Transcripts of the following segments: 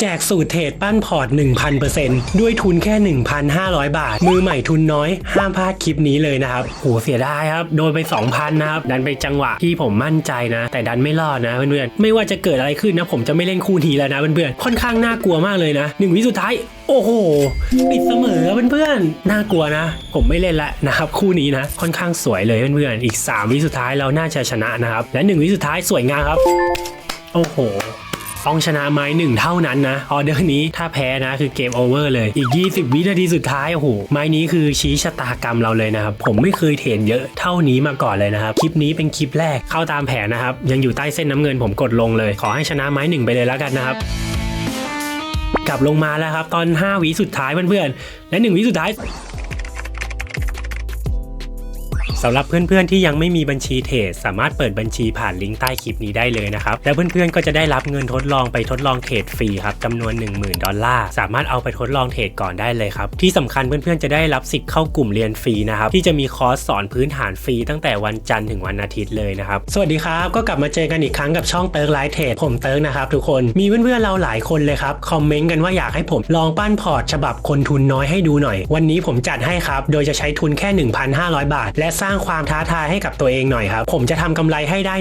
แจกสูตรเทรดปั้นพอร์ต 1,000%ด้วยทุนแค่ 1,500 บาท มือใหม่ทุนน้อย ห้ามพลาดคลิปนี้เลยนะครับโหเสียดายครับ โดนไป 2,000 นะครับ ดันไปจังหวะที่ผมมั่นใจนะ แต่ดันไม่รอดนะเพื่อนๆ ไม่ว่าจะเกิดอะไรขึ้นนะ ผมจะไม่เล่นคู่นี้แล้วนะเพื่อนๆ ค่อนข้างน่ากลัวมากเลยนะหนึ่งวิสุดท้าย โอ้โห ปิดเสมอเพื่อนๆ น่ากลัวนะ ผมไม่เล่นละนะครับคู่นี้นะ ค่อนข้างสวยเลยเพื่อนๆ อีก 3 วิสุดท้ายเราน่าจะชนะนะครับ และ 1 วิสุดท้ายสวยงามครับ โอ้โห ต้องชนะไม้หนึ่งเท่านั้นนะออเดอร์นี้ถ้าแพ้นะคือเกมโอเวอร์เลยอีก 20 วินาทีสุดท้ายโอ้โหไม้นี้คือชี้ชะตากรรมเราเลยนะครับ ผมไม่เคยเทรนเยอะเท่านี้มาก่อนเลยนะครับ คลิปนี้เป็นคลิปแรกเข้าตามแผนนะครับ ยังอยู่ใต้เส้นน้ำเงินผมกดลงเลย ขอให้ชนะไม้หนึ่งไปเลยแล้วกันนะครับกลับลงมาแล้วครับ ตอน 5วิสุดท้ายเพื่อนๆและ1วิสุดท้าย สำหรับเพื่อนๆที่ยังไม่มีบัญชีเทรดสามารถเปิดบัญชีผ่านลิงก์ใต้คลิปนี้ได้เลยนะครับแล้วเพื่อนๆก็จะได้รับเงินทดลองไปทดลองเทรดฟรีครับจำนวน 10,000 ดอลลาร์สามารถเอาไปทดลองเทรดก่อนได้เลยครับที่สำคัญเพื่อนๆจะได้รับสิทธิ์เข้ากลุ่มเรียนฟรีนะครับที่จะมีคอร์สสอนพื้นฐานฟรีตั้งแต่วันจันทร์ถึงวันอาทิตย์เลยนะครับสวัสดีครับก็กลับมาเจอกันอีกครั้งกับช่องเติร์กไลท์เทรดผมเติร์กนะครับทุกคนมีเพื่อนๆเราหลายคนเลยครับคอมเมนต์กันว่าอยากให้ผมลองปั้นพอร์ตฉบับคนทุนน้อยให้ดูหน่อย วันนี้ผมจัดให้ครับโดยจะใช้ทุนแค่ 1,500 บาท และสร้างางความท้าทายให้กับตัวเองหน่อยครับ ผมจะทำกำไรให้ได้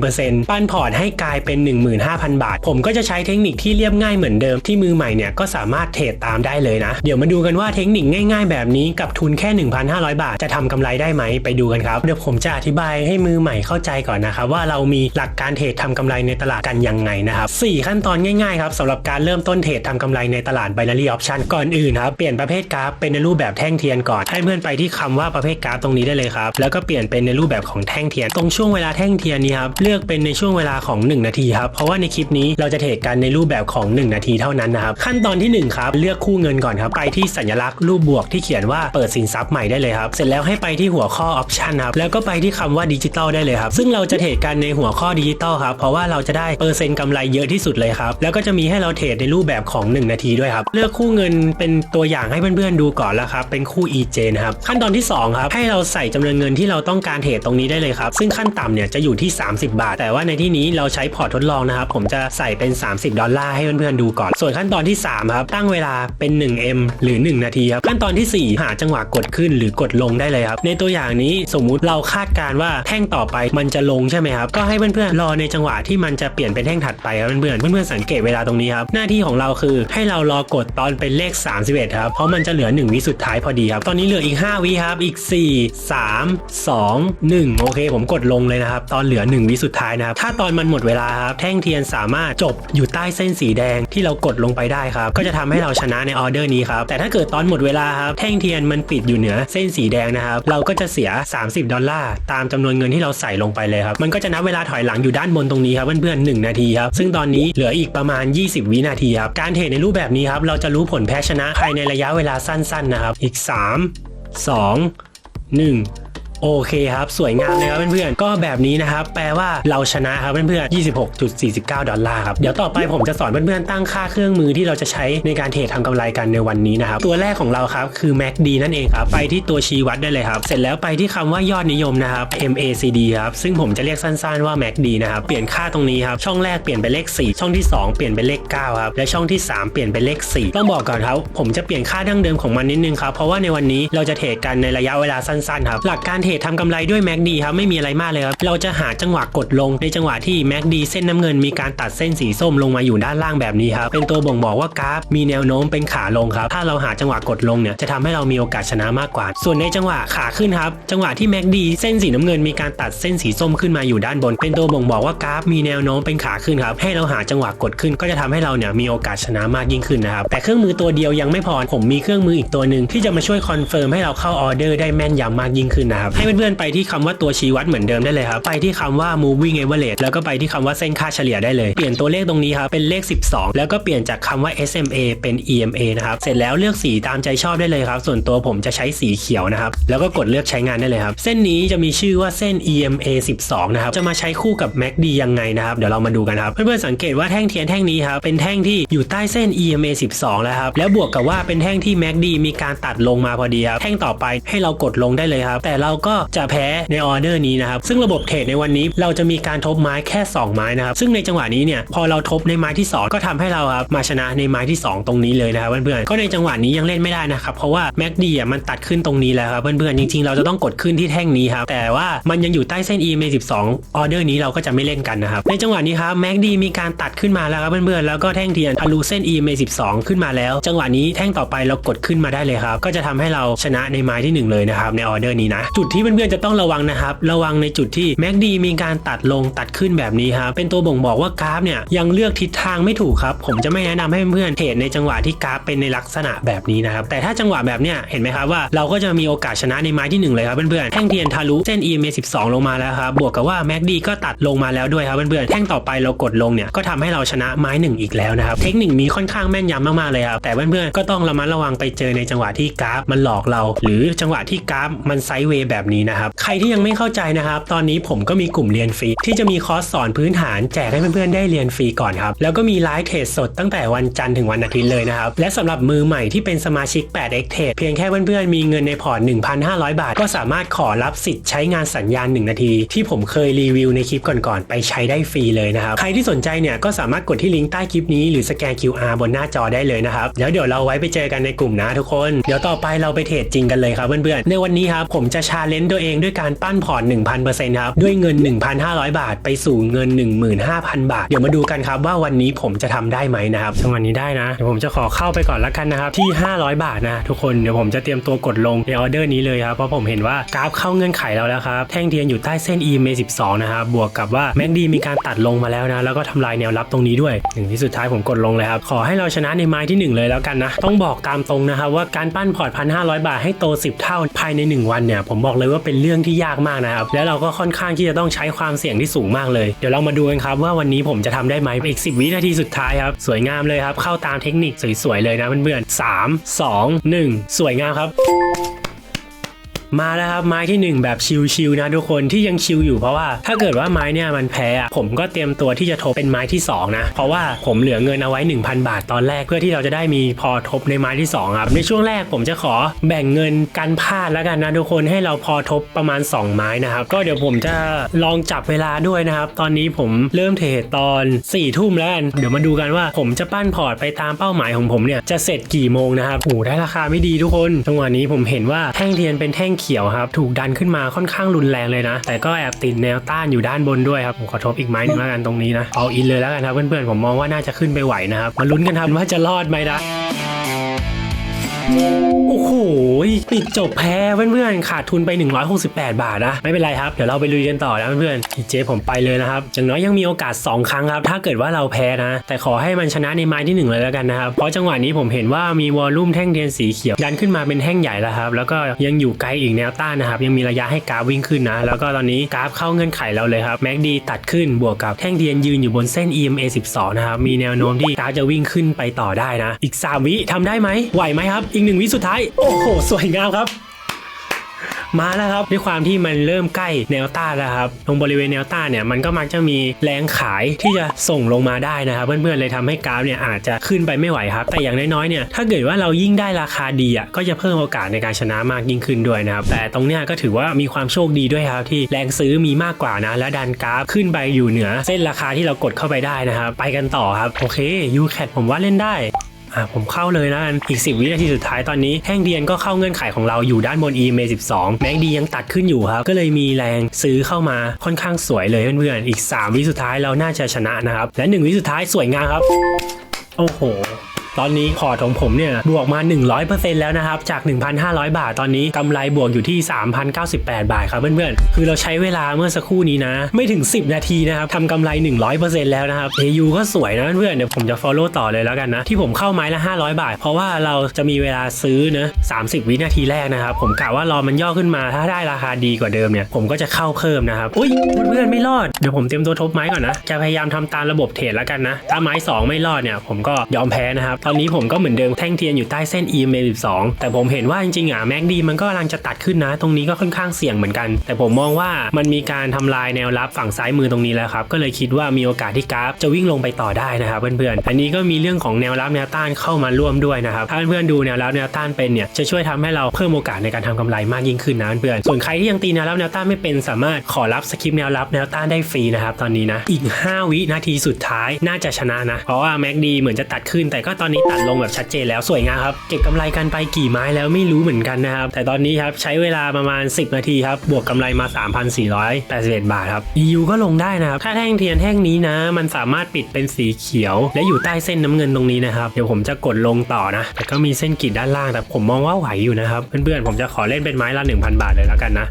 1,000%ปั้นพอร์ตให้กลายเป็น 15,000 บาท ผมก็จะใช้เทคนิคที่เรียบง่ายเหมือนเดิมที่มือใหม่เนี่ยก็สามารถเทรดตามได้เลยนะ เดี๋ยวมาดูกันว่าเทคนิคง่ายๆ แบบนี้กับทุนแค่ 1,500 บาท จะทำกำไรได้ไหมไปดูกันครับ เดี๋ยวผมจะอธิบายให้มือใหม่เข้าใจก่อนนะครับว่าเรามีหลักการเทรดทำกำไรในตลาดกันยังไงนะครับสี่ขั้นตอนง่ายๆครับสำหรับการเริ่มต้นเทรดทำกำไรในตลาด binary option ก่อนอื่นครับเปลี่ยนประเภทกราฟเป็นในรูปแบบแท่งเทียนก่อน ให้เพื่อนไปที่คำว่าประเภทกราฟตรงนี้ได้เลยครับแล้วก็เปลี่ยนเป็นในรูปแบบของแท่งเทียน ตรงช่วงเวลาแท่งเทียนนี้ครับเลือกเป็นในช่วงเวลาของ 1 นาทีครับเพราะว่าในคลิปนี้เราจะเทรดกันในรูปแบบของ 1 นาทีเท่านั้นนะครับขั้นตอนที่หนึ่งครับเลือกคู่เงินก่อนครับไปที่สัญลักษณ์รูปบวกที่เขียนว่าเปิดสินทรัพย์ใหม่ได้เลยครับเสร็จแล้วให้ไปที่หัวข้อออปชันครับแล้วก็ไปที่คำว่าดิจิตอลได้เลยครับซึ่งเราจะเทรดกันในหัวข้อดิจิตอลครับเพราะว่าเราจะได้เปอร์เซ็นต์กำไรเยอะที่สุดเลยครับแล้วก็จะมีให้เราเทรดในรูปแบบของ 1 นาทีด้วยครับเลือกคู่เงินเป็นตัวอย่างให้เพื่อนๆดูก่อนแล้วครับเป็นคู่ EJ นะครับขั้นตอนที่สองครับให้เราใส่จำนวนเงินงินที่เราต้องการเทรดตรงนี้ได้เลยครับ ซึ่งขั้นต่ำเนี่ยจะอยู่ที่ 30 บาท แต่ว่าในที่นี้เราใช้พอร์ตทดลองนะครับ ผมจะใส่เป็น 30 ดอลลาร์ให้เพื่อนๆดูก่อน ส่วนขั้นตอนที่3ครับตั้งเวลาเป็น 1M หรือ 1 นาทีครับขั้นตอนทีสี่ 4 หาจังหวะกดขึ้นหรือกดลงได้เลยครับในตัวอย่างนี้สมมุติเราคาดการว่าแท่งต่อไปมันจะลงใช่ไหมครับก็ให้เพื่อนๆรอในจังหวะที่มันจะเปลี่ยนเป็นแท่งถัดไปครับเพื่อนๆเพื่อนๆสังเกตเวลาตรงนี้ครับหน้าที่ของเราคือให้เรารอกดตอนเป็นเลข 31ครับเพราะมันจะเหลือ 1 วิสุดท้ายพอดีครับตอนนี้เหลืออีก 5 วิครับอีก 4 3 2 1 โอเค ผมกดลงเลยนะครับ ตอนเหลือ 1 วิสุดท้ายนะครับ ถ้าตอนมันหมดเวลาครับแท่งเทียนสามารถจบอยู่ใต้เส้นสีแดงที่เรากดลงไปได้ครับ ก็จะทำให้เราชนะในออเดอร์นี้ครับ แต่ถ้าเกิดตอนหมดเวลาครับแท่งเทียนมันปิดอยู่เหนือเส้นสีแดงนะครับ เราก็จะเสีย 30 ดอลลาร์ตามจำนวนเงินที่เราใส่ลงไปเลยครับ มันก็จะนับเวลาถอยหลังอยู่ด้านบนตรงนี้ครับเพื่อนๆ1นาทีครับ ซึ่งตอนนี้เหลืออีกประมาณ 20 วินาทีครับ การเทรดในรูปแบบนี้ครับ เราจะรู้ผลแพ้ชนะภายในระยะเวลาสั้นๆนะครับ อีก 3 2 1 โอเคครับ สวยงามเลยครับเพื่อนๆ ก็แบบนี้นะครับ แปลว่าเราชนะครับเพื่อนๆ 26.49 ดอลลาร์ครับ เดี๋ยวต่อไปผมจะสอนเพื่อนๆ ตั้งค่าเครื่องมือที่เราจะใช้ในการเทรดทำกำไรกันในวันนี้นะครับ ตัวแรกของเราครับ คือ MACD นั่นเองครับ ไปที่ตัวชี้วัดได้เลยครับ เสร็จแล้วไปที่คำว่ายอดนิยมนะครับ MACD ครับ ซึ่งผมจะเรียกสั้นๆว่า MACD นะครับ เปลี่ยนค่าตรงนี้ครับ ช่องแรกเปลี่ยนเป็นเลข 4 ช่องที่ 2 เปลี่ยนเป็นเลข9ครับ และช่องที่ 3 เปลี่ยนเป็นเลข 4 ต้องบอกก่อนครับ ผมจะเปลี่ยนค่าดั้งเดิมของมันนิดนึงครับ เพราะว่าในวันนี้เราจะเทรดกันในระยะเวลาสั้นๆครับหลักการเทรดทำกำไรด้วย MACD ครับไม่มีอะไรมากเลยครับเราจะหาจังหวะกดลงในจังหวะที่ MACD เส้นน้ำเงินมีการตัดเส้นสีส้มลงมาอยู่ด้านล่างแบบนี้ครับเป็นตัวบ่งบอกว่ากราฟมีแนวโน้มเป็นขาลงครับถ้าเราหาจังหวะกดลงเนี่ยจะทำให้เรามีโอกาสชนะมากกว่า ส่วนในจังหวะขาขึ้นครับจังหวะที่ MACD เส้นสีน้ำเงินมีการตัดเส้นสีส้มขึ้นมาอยู่ด้านบน เป็นตัวบ่งบอกว่ากราฟมีแนวโน้มเป็นขาขึ้นครับให้เราหาจังหวะกดขึ้นก็จะทำให้เราเนี่ยมีโอกาสชนะมากยิ่งขึ้นนะครับแต่เครื่องมือตัวเดียวยังไม่พอผมมีเครื่องมืออีกตัวหนึ่งที่จะมาช่วยคอนเฟิร์มให้เราเข้าออเดอร์ได้แม่นยำมากยิ่งขึ้นนะครับให้เพื่อนๆไปที่คำว่าตัวชี้วัดเหมือนเดิมได้เลยครับ ไปที่คำว่า moving average แล้วก็ไปที่คำว่าเส้นค่าเฉลี่ยได้เลย เปลี่ยนตัวเลขตรงนี้ครับ เป็นเลข 12 แล้วก็เปลี่ยนจากคำว่า SMA เป็น EMA นะครับ เสร็จแล้วเลือกสีตามใจชอบได้เลยครับ ส่วนตัวผมจะใช้สีเขียวนะครับ แล้วก็กดเลือกใช้งานได้เลยครับ เส้นนี้จะมีชื่อว่าเส้น EMA 12 นะครับ จะมาใช้คู่กับ MACD ยังไงนะครับ เดี๋ยวเรามาดูกันครับ เพื่อนๆสังเกตว่าแท่งเทียนแท่งนี้ครับ เป็นแท่งที่อยู่ใต้เส้น EMA 12 แล้วครับ แล้วบวกกับว่าเป็นแท่งที่ MACD มีการตัดลงมาพอดีครับ แท่งต่อไปให้เรากดลงได้เลยครับ แต่เราก็จะแพ้ในออเดอร์นี้นะครับ ซึ่งระบบเทรดในวันนี้เราจะมีการทบไม้แค่ 2 ไม้นะครับ ซึ่งในจังหวะนี้เนี่ยพอเราทบในไม้ที่ 2 ก็ทำให้เราครับมาชนะในไม้ที่ 2 ตรงนี้เลยนะครับเพื่อนๆ ก็ในจังหวะนี้ยังเล่นไม่ได้นะครับเพราะว่าแม็กดีอะมันตัดขึ้นตรงนี้แล้วครับเพื่อนๆ จริงๆ เราจะต้องกดขึ้นที่แท่งนี้ครับแต่ว่ามันยังอยู่ใต้เส้น EMA 12ออเดอร์นี้เราก็จะไม่เล่นกันนะครับในจังหวะนี้ครับแม็กดีมีการตัดขึ้นมาแล้วครับเพื่อนๆแล้วก็แท่งเทียนทะลุเส้น EMA 12ขึ้นมาแล้ว จังหวะนี้แท่งต่อไปเรากดขึ้นมาได้เลยครับก็จะทำให้เราชนะในไม้ที่หนึ่งเลยนะครับในออเดอร์นี้นะจุดที่เพื่อนๆจะต้องระวังนะครับ ระวังในจุดที่แม็กดีมีการตัดลงตัดขึ้นแบบนี้ครับเป็นตัวบ่งบอกว่ากราฟเนี่ยยังเลือกทิศทางไม่ถูกครับผมจะไม่แนะนำให้เพื่อนๆเทรดในจังหวะที่กราฟเป็นในลักษณะแบบนี้นะครับแต่ถ้าจังหวะแบบเนี้ยเห็นไหมครับว่าเราก็จะมีโอกาสชนะในไม้ที่หนึ่งเลยครับเพื่อนๆแท่งเทียนทะลุเส้น EMA 12 ลงมาแล้วครับบวกกับว่าแม็กดีก็ตัดลงมาแล้วด้วยครับเพื่อนๆแท่งต่อไปเรากดลงเนี่ยก็ทำให้เราชนะไม้หนึ่งอีกแล้วนะครับเทคนิคนี้ค่อนข้างแม่นยำมากๆเลยครับแต่เพื่อนๆก็ต้องระมัดระวังไปเจอในจังหวะที่กราฟมันหลอกเรา หรือจังหวะที่กราฟมันไซด์เวย์แบบนี้นะครับ ใครที่ยังไม่เข้าใจนะครับ ตอนนี้ผมก็มีกลุ่มเรียนฟรี ที่จะมีคอร์สสอนพื้นฐานแจกให้เพื่อนๆได้เรียนฟรีก่อนครับ แล้วก็มีไลฟ์เทรดสดตั้งแต่วันจันทร์ถึงวันอาทิตย์เลยนะครับ และสำหรับมือใหม่ที่เป็นสมาชิก 8x t r a d e เพียงแค่เพื่อนๆมีเงินในพอร์ต 1,500 บาท ก็สามารถขอรับสิทธิ์ใช้งานสัญญาณ 1 นาที ที่ผมเคยรีวิวในคลิปก่อนๆไปใช้ได้ฟรีเลยนะครับใครที่สนใจเนี่ยก็สามารถกดที่ลิงก์ใต้คลิปนี้หรือสแกน QR บนหน้าจอได้เลยนะครับแล้วเดี๋ยวเราไว้ไปเจอกันในกลุ่มนะทุกคน เดี๋ยวต่อไปเราไปเทรดจริงกันเลยครับเพื่อนๆในวันนี้ครับผมจะชาเลเนจ์ตัวเองด้วยการปั้นพอร์ต 1,000%ครับ ด้วยเงิน 1,500 บาทไปสู่เงิน 15,000 บาท เดี๋ยวมาดูกันครับว่าวันนี้ผมจะทำได้ไหมนะครับจังวะนี้ได้นะเดี๋ยวผมจะขอเข้าไปก่อนละกันนะครับที่ 500 บาทนะทุกคนเดี๋ยวผมจะเตรียมตัวกดลงในออเดอร์นี้เลยครับเพราะผมเห็นว่ากราฟเข้าเงื่อนไขเราแล้วครับแท่งเทียนอยู่ใต้เส้น EMA 12นะครับบวกกับว่าแม็กดีมีการตัดลงมาแล้วนะแล้วก็ทำลายแนวรับตรงนี้ด้วยหนึ่งที่สุดท้ายผมกดลงเลยครับขอให้เราชนะในไม้ที่หนึ่งเลยแล้วกันนะต้องบอกตามตรงนะครับว่าการปั้นพอร์ต1,500 บาทให้โต 10 เท่าภายใน 1 วันเนี่ยผมบอกเลยว่าเป็นเรื่องที่ยากมากนะครับ แล้วเราก็ค่อนข้างที่จะต้องใช้ความเสี่ยงที่สูงมากเลย เดี๋ยวเรามาดูกันครับว่าวันนี้ผมจะทำได้ไหมอีก 10 วินาทีสุดท้ายครับ สวยงามเลยครับ เข้าตามเทคนิคสวยๆเลยนะเพื่อนๆสามสองหนึ่งสวยงามครับ มาแล้วครับไม้ที่หนึ่งแบบชิลๆนะทุกคนที่ยังชิลอยู่เพราะว่า ถ้าเกิดว่าไม้เนี่ยมันแพ้อะผมก็เตรียมตัวที่จะทบเป็นไม้ที่สองนะ เพราะว่าผมเหลือเงินเอาไว้ 1,000 บาทตอนแรกเพื่อที่เราจะได้มีพอทบในไม้ที่สองครับในช่วงแรกผมจะขอแบ่งเงินกันพลาดแล้วกันนะทุกคนให้เราพอทบประมาณ 2 ไม้นะครับก็เดี๋ยวผมจะลองจับเวลาด้วยนะครับ ตอนนี้ผมเริ่มเทรดตอน4ี่ทุ่มแล้วกันเดี๋ยวมาดูกันว่าผมจะปั้นพอร์ตไปตามเป้าหมายของผมเนี่ยจะเสร็จกี่โมงนะครับโอ้ได้ราคาไม่ดีทุกคนจังหวะนี้ผมเห็นว่าแท่งเทียนเป็นแท่งเขียวครับ ถูกดันขึ้นมาค่อนข้างรุนแรงเลยนะ แต่ก็แอบติดแนวต้านอยู่ด้านบนด้วยครับผมขอทบอีกไม้หนึงแล้วกันตรงนี้นะเอาอินเลยแล้วกันครับเพื่อนๆผมมองว่าน่าจะขึ้นไปไหวนะครับมาลุ้นกันครับว่าจะรอดไหมนะโอ้โห ปิดจบแพ้เพื่อนๆขาดทุนไป 168 บาทนะ ไม่เป็นไรครับ เดี๋ยวเราไปลุยกันต่อนะเพื่อนๆพีเจผมไปเลยนะครับอย่างน้อยยังมีโอกาส 2 ครั้งครับ ถ้าเกิดว่าเราแพ้นะ แต่ขอให้มันชนะในไม้ที่ 1 เลยแล้วกันนะครับ เพราะจังหวะนี้ผมเห็นว่ามีวอลลุ่มแท่งเทียนสีเขียวดันขึ้นมาเป็นแท่งใหญ่แล้วครับ แล้วก็ยังอยู่ไกลอีกแนวต้านนะครับ ยังมีระยะให้กราฟวิ่งขึ้นนะ แล้วก็ตอนนี้กราฟเข้าเงื่อนไขเราเลยครับแม็กดีตัดขึ้นบวกกับแท่งเทียนยืนอยู่บนเส้น EMA 12 นะครับ มีแนวโน้มที่กราฟจะวิ่งขึ้นไปต่อได้นะ อีก3วิทำได้ไหมไหวไหมครับ อีกหนึ่งวิสุดท้ายโอ้โหสวยงามครับ มาแล้วครับด้วยความที่มันเริ่มใกล้แนวต้านแล้วครับ ตรงบริเวณแนวต้านเนี่ยมันก็มักจะมีแรงขายที่จะส่งลงมาได้นะครับเพื่อนๆเลยทำให้กราฟเนี่ยอาจจะขึ้นไปไม่ไหวครับ แต่อย่างน้อยๆเนี่ยถ้าเกิดว่าเรายิ่งได้ราคาดีอะก็จะเพิ่มโอกาสในการชนะมากยิ่งขึ้นด้วยนะครับแต่ตรงเนี้ยก็ถือว่ามีความโชคดีด้วยครับที่แรงซื้อมีมากกว่านะ และดันกราฟขึ้นไปอยู่เหนือ เส้นราคาที่เรากดเข้าไปได้นะครับไปกันต่อครับโอเคยูแคทผมว่าเล่นได้ อะผมเข้าเลยนะอีก 10 วินาทีสุดท้ายตอนนี้แท่งเดียนก็เข้าเงื่อนไขของเราอยู่ด้านบน EMA 12แม็กดียังตัดขึ้นอยู่ครับ ก็เลยมีแรงซื้อเข้ามาค่อนข้างสวยเลยเพื่อนๆอีก 3 วิสุดท้ายเราน่าจะชนะนะครับและ 1 วิสุดท้ายสวยงามครับ โอ้โห ตอนนี้พอร์ตของผมเนี่ยบวกมา 100%แล้วนะครับ จาก 1,500 บาทตอนนี้กำไรบวกอยู่ที่ 3,098 บาทครับเพื่อนๆ คือเราใช้เวลาเมื่อสักครู่นี้นะ ไม่ถึง 10 นาทีนะครับทำกำไร 100%แล้วนะครับ AU ก็สวยนะเพื่อนเดี๋ยวผมจะ follow ต่อเลยแล้วกันนะ ที่ผมเข้าไม้ละ 500 บาท เพราะว่าเราจะมีเวลาซื้อเนะ30 วินาทีแรกนะครับ ผมกะว่ารอมันย่อขึ้นมาถ้าได้ราคาดีกว่าเดิมเนี่ยผมก็จะเข้าเพิ่มนะครับอุ้ยเพื่อนๆไม่รอดเดี๋ยวผมเตรียมตัวทบไม้ก่อนนะจะพยายามทำตามระบบเทรดแล้วกันนะถ้าไม้ 2 ไม่รอดเนี่ยผมก็ยอมแพ้นะครับตอนนี้ผมก็เหมือนเดิมแท่งเทียนอยู่ใต้เส้น EMA 12 แต่ผมเห็นว่าจริงๆอะแม็กดีมันก็กำลังจะตัดขึ้นนะ ตรงนี้ก็ค่อนข้างเสี่ยงเหมือนกัน แต่ผมมองว่ามันมีการทำลายแนวรับฝั่งซ้ายมือตรงนี้แล้วครับ ก็เลยคิดว่ามีโอกาสที่กราฟจะวิ่งลงไปต่อได้นะครับเพื่อนๆ อันนี้ก็มีเรื่องของแนวรับแนวต้านเข้ามาร่วมด้วยนะครับถ้าเพื่อนๆดูแนวรับแนวต้านเป็นเนี่ยจะช่วยทำให้เราเพิ่มโอกาสในการทำกำไรมากยิ่งขึ้นนะเพื่อนๆ ส่วนใครที่ยังตีแนวรับแนวต้านไม่เป็นสามารถขอรับสคริปต์แนวรับแนวต้านได้ฟรีนะครับตอนนี้นะอีก 5 วินาทีสุดท้ายน่าจะชนะนะเพราะว่าแม็กดีเหมือนจะตัดขึ้นแต่ก็ตอนนี้ตัดลงแบบชัดเจนแล้วสวยงามครับ เก็บกำไรกันไปกี่ไม้แล้วไม่รู้เหมือนกันนะครับ แต่ตอนนี้ครับใช้เวลาประมาณ 10 นาทีครับ บวกกำไรมา 3,481 บาทครับ EU ก็ลงได้นะครับ ถ้าแท่งเทียนแท่งนี้นะ มันสามารถปิดเป็นสีเขียว และอยู่ใต้เส้นน้ำเงินตรงนี้นะครับ เดี๋ยวผมจะกดลงต่อนะ แต่ก็มีเส้นกรีดด้านล่าง แต่ผมมองว่าไหวอยู่นะครับ เพื่อนๆ ผมจะขอเล่นเป็นไม้ละ 1,000 บาทเลยแล้วกันนะ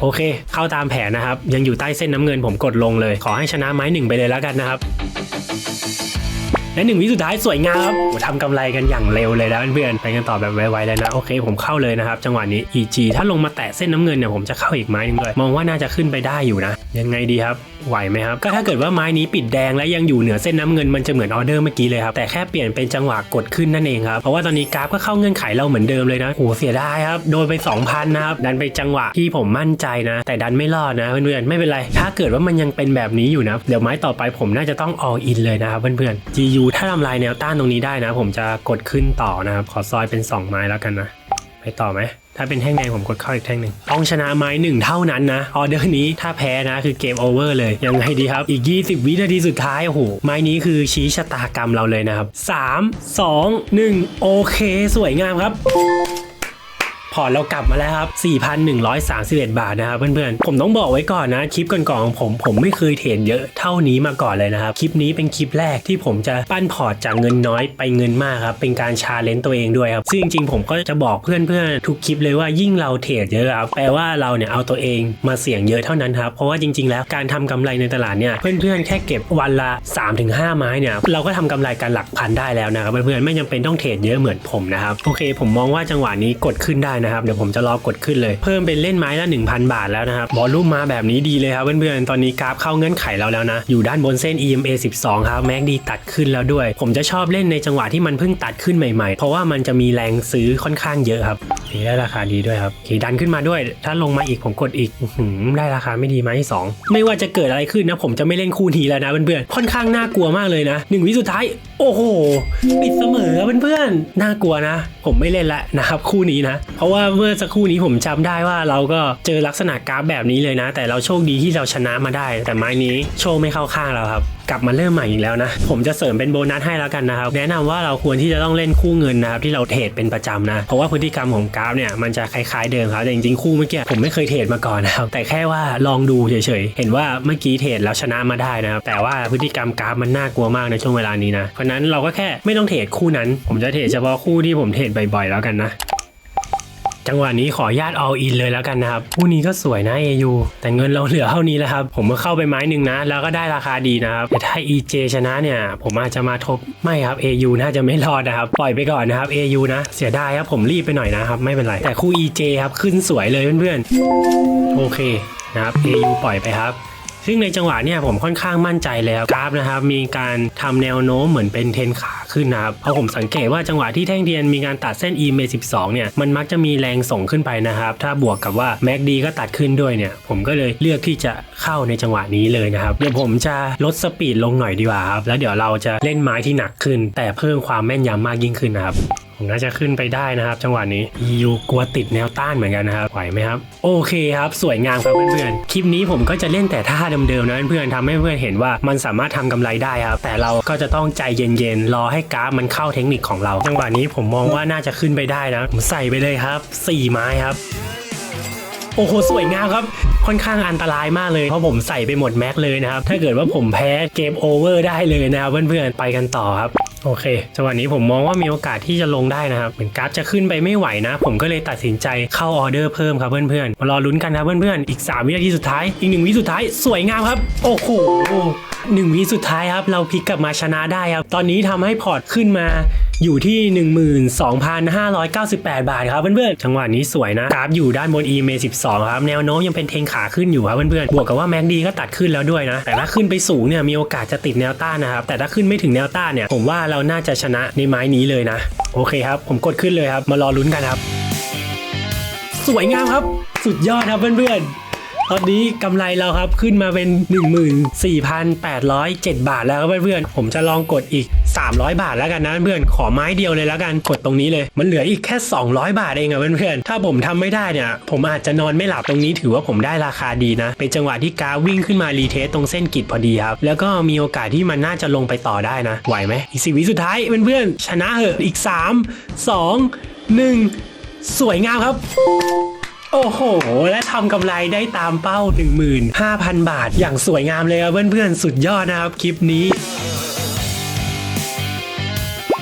โอเค เข้าตามแผนนะครับ ยังอยู่ใต้เส้นน้ำเงินผมกดลงเลย ขอให้ชนะไม้หนึ่งไปเลยแล้วกันนะครับ และหนึ่งวิสุดท้ายสวยงามครับโอ้ทำกำไรกันอย่างเร็วเลยนะเพื่อนๆไปกันต่อแบบไวๆเลยนะโอเค ผมเข้าเลยนะครับจังหวะนี้ EG ถ้าลงมาแตะเส้นน้ำเงินเนี่ยผมจะเข้าอีกไม้นึงเลยมองว่าน่าจะขึ้นไปได้อยู่นะ ยังไงดีครับไหวไหมครับก็ถ้าเกิดว่าไม้นี้ปิดแดงและยังอยู่เหนือเส้นน้ำเงินมันจะเหมือนออเดอร์เมื่อกี้เลยครับแต่แค่เปลี่ยนเป็นจังหวะกดขึ้นนั่นเองครับเพราะว่าตอนนี้กราฟก็เข้าเงื่อนไขเราเหมือนเดิมเลยนะโอ้เสียดายครับโดนไป 2,000นะครับดันไปจังหวะที่ผมมั่นใจนะ แต่ดันไม่รอดนะเพื่อนๆไม่เป็นไร ถ้าเกิดว่ามันยังเป็นแบบนี้อยู่นะเดี๋ยวไม้ต่อไปผมน่าจะต้อง all in เลยนะครับเพื่อนๆ GU ถ้าทำลายแนวต้านตรงนี้ได้นะ ผมจะกดขึ้นต่อนะครับ ขอซอยเป็น 2 ไม้แล้วกันนะ ไปต่อไหม ถ้าเป็นแท่งแดงผมกดเข้าอีกแท่งหนึ่งต้องชนะไม้หนึ่งเท่านั้นนะ ออเดอร์นี้ถ้าแพ้นะคือเกมโอเวอร์เลย ยังไงดีครับ อีก 20 วินาทีสุดท้าย โอ้โห ไม้นี้คือชี้ชะตากรรมเราเลยนะครับ 3 2 1 โอเค สวยงามครับ พอร์ตเรากลับมาแล้วครับ 4,131 บาทนะครับเพื่อนๆ ผมต้องบอกไว้ก่อนนะ คลิปก่อนๆของผมผมไม่เคยเทรดเยอะเท่านี้มาก่อนเลยนะครับ คลิปนี้เป็นคลิปแรกที่ผมจะปั้นพอร์ตจากเงินน้อยไปเงินมากครับ เป็นการชาเลนจ์ตัวเองด้วยครับ ซึ่งจริงๆผมก็จะบอกเพื่อนๆทุกคลิปเลยว่ายิ่งเราเทรดเยอะครับแปลว่าเราเนี่ยเอาตัวเองมาเสี่ยงเยอะเท่านั้นครับ เพราะว่าจริงๆ แล้วการทำกำไรในตลาดเนี่ยเพื่อนๆแค่เก็บวันละ 3-5 ไม้เนี่ยเราก็ทำกำไรกันหลักพันได้แล้วนะครับเพื่อนๆไม่จำเป็นต้องเทรดเยอะเหมือนผมนะครับโอเค ผมมองว่าจังหวะนี้กดขึ้นได้นะครับ เดี๋ยวผมจะรอกดขึ้นเลย เพิ่มเป็นเล่นไม้ละ 1,000 บาทแล้วนะครับบอลลุ่มมาแบบนี้ดีเลยครับเพื่อนๆ ตอนนี้กราฟเข้าเงื่อนไขเราแล้วนะ อยู่ด้านบนเส้น EMA 12 ครับแม็กดีตัดขึ้นแล้วด้วย ผมจะชอบเล่นในจังหวะที่มันเพิ่งตัดขึ้นใหม่ๆ เพราะว่ามันจะมีแรงซื้อค่อนข้างเยอะครับนี่ได้ราคาดีด้วยครับขี่ดันขึ้นมาด้วย ถ้าลงมาอีกผมกดอีกหือได้ราคาไม่ดีไหมสองไม่ว่าจะเกิดอะไรขึ้นนะ ผมจะไม่เล่นคู่นี้แล้วนะเพื่อนๆค่อนข้างน่ากลัวมากเลยนะหนึ่งวิสุดท้าย โอ้โหปิดเสมอเพื่อนๆน่ากลัวนะ ผมไม่เล่นละนะครับคู่นี้นะเพราะว่าเมื่อสักครู่นี้ผมจำได้ว่าเราก็เจอลักษณะกราฟแบบนี้เลยนะ แต่เราโชคดีที่เราชนะมาได้ แต่ไม้นี้โชคไม่เข้าข้างเราครับกลับมาเริ่มใหม่อีกแล้วนะ ผมจะเสริมเป็นโบนัสให้แล้วกันนะครับ แนะนำว่าเราควรที่จะต้องเล่นคู่เงินนะครับที่เราเทรดเป็นประจำนะ เพราะว่าพฤติกรรมของกราฟเนี่ยมันจะคล้ายๆเดิมครับ แต่จริงๆคู่เมื่อกี้ผมไม่เคยเทรดมาก่อนนะครับ แต่แค่ว่าลองดูเฉยๆ เห็นว่าเมื่อกี้เทรดแล้วชนะมาได้นะครับ แต่ว่าพฤติกรรมกราฟมันน่ากลัวมากในช่วงเวลานี้นะ เพราะฉะนั้นเราก็แค่ไม่ต้องเทรดคู่นั้น ผมจะเทรดเฉพาะคู่ที่ผมเทรดบ่อยๆ แล้วกันนะ จังหวะนี้ขอญาตเอาอินเลยแล้วกันนะครับคู่นี้ก็สวยนะ AU แต่เงินเราเหลือเท่านี้แล้วครับ ผมก็เข้าไปไม้หนึ่งนะ แล้วก็ได้ราคาดีนะครับ แต่ถ้า EJ ชนะเนี่ย ผมอาจจะมาทบไม่ครับ AU น่าจะไม่รอดนะครับ ปล่อยไปก่อนนะครับ AU นะ เสียดายครับผมรีบไปหน่อยนะครับ ไม่เป็นไร แต่คู่ EJ ครับขึ้นสวยเลยเพื่อนๆ โอเคนะครับ AU ปล่อยไปครับ ซึ่งในจังหวะเนี่ยผมค่อนข้างมั่นใจแล้วกราฟนะครับมีการทำแนวโน้มเหมือนเป็นเทรนขาขึ้นนะครับเพราะผมสังเกตว่าจังหวะที่แท่งเทียนมีการตัดเส้น EMA 12เนี่ยมันมักจะมีแรงส่งขึ้นไปนะครับ ถ้าบวกกับว่า MACD ก็ตัดขึ้นด้วยเนี่ย ผมก็เลยเลือกที่จะเข้าในจังหวะนี้เลยนะครับ เดี๋ยวผมจะลดสปีดลงหน่อยดีกว่าครับแล้วเดี๋ยวเราจะเล่นไม้ที่หนักขึ้น แต่เพิ่มความแม่นยำมากยิ่งขึ้นนะครับ ผมน่าจะขึ้นไปได้นะครับ จังหวะนี้ EU กลัวติดแนวต้านเหมือนกันนะครับไหวไหมครับ โอเคครับสวยงามครับเพื่อนๆคลิปนี้ผมก็จะเล่นแต่ท่าเดิมๆนะเพื่อนๆทำให้เพื่อนเห็นว่ามันสามารถทำกำไรได้ครับแต่เราก็จะต้องใจเย็นๆรอให้กราฟมันเข้าเทคนิคของเรา จังหวะนี้ผมมองว่าน่าจะขึ้นไปได้นะผมใส่ไปเลยครับสี่ไม้ครับโอ้โหสวยงามครับค่อนข้างอันตรายมากเลยเพราะผมใส่ไปหมดแม็กเลยนะครับถ้าเกิดว่าผมแพ้เกมโอเวอร์ได้เลยนะครับเพื่อนๆไปกันต่อครับ โอเคจังหวะนี้ผมมองว่ามีโอกาสที่จะลงได้นะครับ เหมือนกราฟจะขึ้นไปไม่ไหวนะ ผมก็เลยตัดสินใจเข้าออเดอร์เพิ่มครับเพื่อนๆ มารอลุ้นกันนะเพื่อนๆ อีก 3 วินาทีสุดท้าย อีก 1 วิสุดท้าย สวยงามครับ โอ้โหหนึ่งวิสุดท้ายครับ เราพลิกกลับมาชนะได้ครับ ตอนนี้ทำให้พอร์ตขึ้นมา อยู่ที่ 12,598 บาทครับเพื่อนๆจังหวะนี้สวยนะกราฟอยู่ด้านบน EMA 12 ครับ แนวโน้มยังเป็นเทงขาขึ้นอยู่ครับเพื่อนๆบวกกับว่า MACD ก็ตัดขึ้นแล้วด้วยนะ แต่ถ้าขึ้นไปสูงเนี่ยมีโอกาสจะติดแนวต้านนะครับ แต่ถ้าขึ้นไม่ถึงแนวต้านเนี่ยผมว่าเราน่าจะชนะในไม้นี้เลยนะ โอเคครับ ผมกดขึ้นเลยครับ มารอลุ้นกันครับ สวยงามครับ สุดยอดครับเพื่อนๆตอนนี้กำไรเราครับขึ้นมาเป็น 14,807 บาทแล้วครับเพื่อนๆ ผมจะลองกดอีก 300 บาทแล้วกันนะเพื่อนๆขอไม้เดียวเลยแล้วกันกดตรงนี้เลย มันเหลืออีกแค่ 200 บาทเองอะเพื่อนๆถ้าผมทำไม่ได้เนี่ยผมอาจจะนอนไม่หลับตรงนี้ถือว่าผมได้ราคาดีนะ เป็นจังหวะที่กาวิ่งขึ้นมารีเทสตรงเส้นกิดพอดีครับ แล้วก็มีโอกาสที่มันน่าจะลงไปต่อได้นะ ไหวไหมอีกสิวิสุดท้ายเพื่อนๆชนะเหอะอีก 3 2 1 สวยงามครับโอ้โห และทำกำไรได้ตามเป้า 15,000 บาท อย่างสวยงามเลยครับเพื่อนๆ สุดยอดนะครับ คลิปนี้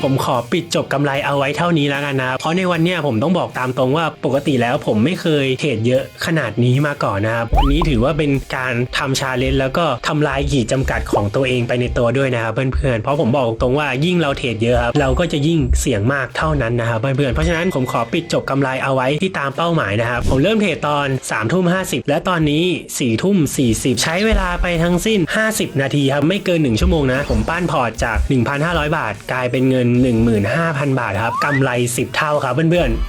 ผมขอปิดจบกำไรเอาไว้เท่านี้แล้วกันนะ เพราะในวันเนี้ยผมต้องบอกตามตรงว่าปกติแล้วผมไม่เคยเทรดเยอะขนาดนี้มาก่อนนะครับวันนี้ถือว่าเป็นการทำชาเลนจ์แล้วก็ทำลายขีดจำกัดของตัวเองไปในตัวด้วยนะครับเพื่อนๆเพราะผมบอกตรงว่ายิ่งเราเทรดเยอะครับเราก็จะยิ่งเสี่ยงมากเท่านั้นนะครับเพื่อนๆเพราะฉะนั้นผมขอปิดจบกำไรเอาไว้ที่ตามเป้าหมายนะครับผมเริ่มเทรดตอน3ามทุ่มห้และตอนนี้4ี่ทุ่ม40ใช้เวลาไปทั้งสิ้น 50 นาทีครับไม่เกิน 1 ชั่วโมงนะ ผมปั้นพอร์ตจาก 1,500 บาท กลายเป็นเงิน15,000 บาทครับกำไร 10 เท่าครับเพื่อนๆ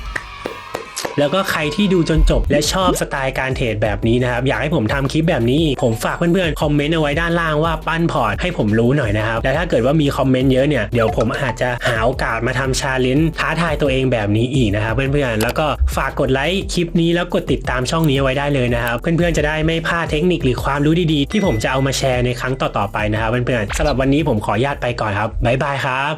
แล้วก็ใครที่ดูจนจบและชอบสไตล์การเทรดแบบนี้นะครับ อยากให้ผมทำคลิปแบบนี้ ผมฝากเพื่อนๆ คอมเมนต์เอาไว้ด้านล่างว่าปั้นพอร์ตให้ผมรู้หน่อยนะครับ และถ้าเกิดว่ามีคอมเมนต์เยอะเนี่ย เดี๋ยวผมอาจจะหาโอกาสมาทำชาเลนจ์ท้าทายตัวเองแบบนี้อีกนะครับเพื่อนๆ แล้วก็ฝากกดไลค์คลิปนี้แล้วกดติดตามช่องนี้เอาไว้ได้เลยนะครับ เพื่อนๆจะได้ไม่พลาดเทคนิคหรือความรู้ดีๆ ที่ผมจะเอามาแชร์ในครั้งต่อๆไปนะครับเพื่อนๆสำหรับวันนี้ผมขออนุญาตไปก่อนครับบ๊ายบายครับ